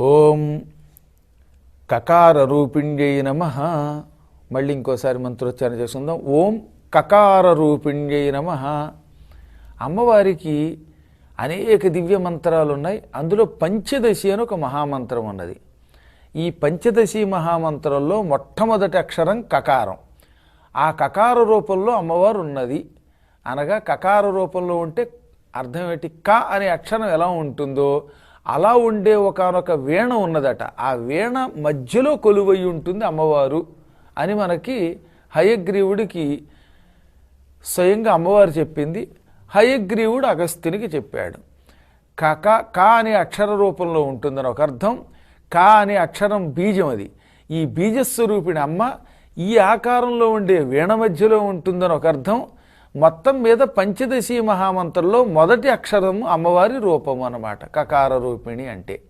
ఓం కకార రూపిణ్యై నమ. మళ్ళీ ఇంకోసారి మంత్రోచ్చారణ చేసుకుందాం. ఓం కకార రూపిణ్యై నమ. అమ్మవారికి అనేక దివ్య మంత్రాలు ఉన్నాయి అందులో పంచదశి అని ఒక మహామంత్రం ఉన్నది. ఈ పంచదశి మహామంత్రంలో మొట్టమొదటి అక్షరం కకారం. ఆ కకార రూపంలో అమ్మవారు ఉన్నది అనగా కకార రూపంలో ఉంటే అర్థం ఏంటి? క అనే అక్షరం ఎలా ఉంటుందో అలా ఉండే ఒకనొక వీణ ఉన్నదట. ఆ వీణ మధ్యలో కొలువై ఉంటుంది అమ్మవారు అని మనకి హయగ్రీవుడికి స్వయంగా అమ్మవారు చెప్పింది. హయగ్రీవుడు అగస్త్యునికి చెప్పాడు. కక క అనే అక్షర రూపంలో ఉంటుందని ఒక అర్థం. కా అనే అక్షరం బీజం అది. ఈ బీజస్వరూపిణి అమ్మ ఈ ఆకారంలో ఉండే వీణ మధ్యలో ఉంటుందని ఒక అర్థం. మొత్తం మీద పంచదశీ మహామంత్రంలో మొదటి అక్షరం అమ్మవారి రూపం అన్నమాట. కకార రూపిణి అంటే.